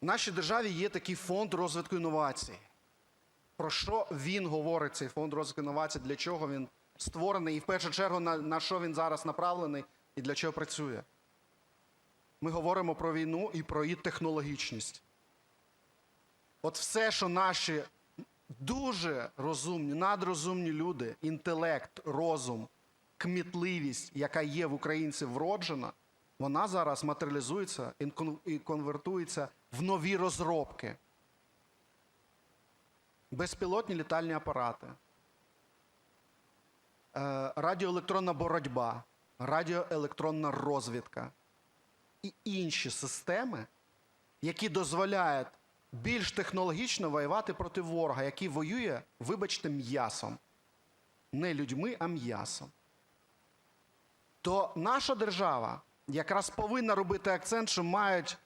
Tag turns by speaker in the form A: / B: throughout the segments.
A: В нашій державі є такий фонд розвитку інновацій. Про що він говорить, цей фонд розвитку інновацій, для чого він створений, і в першу чергу на, на що він зараз направлений і для чого працює. Ми говоримо про війну і про її технологічність. От все, що наші дуже розумні, надрозумні люди, інтелект, розум, кмітливість, яка є в українців вроджена, вона зараз матеріалізується і конвертується в нові розробки. Безпілотні літальні апарати, е, радіоелектронна боротьба, радіоелектронна розвідка і інші системи, які дозволяють більш технологічно воювати проти ворога, який воює, вибачте, м'ясом. Не людьми, а м'ясом. То наша держава якраз повинна робити акцент, що мають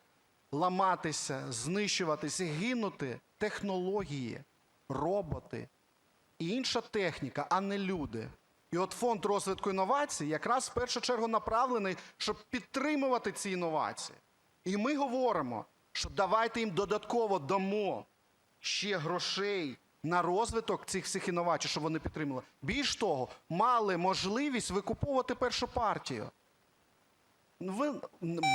A: ламатися, знищуватися, гинути технології, роботи і інша техніка, а не люди. І от фонд розвитку інновацій якраз в першу чергу направлений, щоб підтримувати ці інновації. І ми говоримо, що давайте їм додатково дамо ще грошей на розвиток цих всіх інновацій, щоб вони підтримали. Більш того, мали можливість викуповувати першу партію. Ви-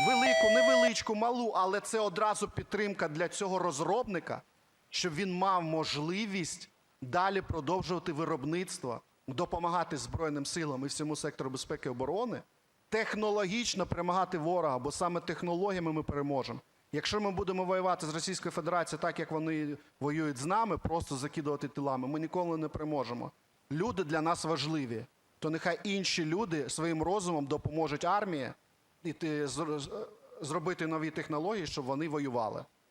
A: Велику, невеличку, малу, але це одразу підтримка для цього розробника, щоб він мав можливість далі продовжувати виробництво, допомагати Збройним силам і всьому сектору безпеки і оборони, технологічно перемагати ворога, бо саме технологіями ми переможемо. Якщо ми будемо воювати з Російською Федерацією так, як вони воюють з нами, просто закидувати тілами, ми ніколи не переможемо. Люди для нас важливі. То нехай інші люди своїм розумом допоможуть армії зробити нові технології, щоб вони воювали.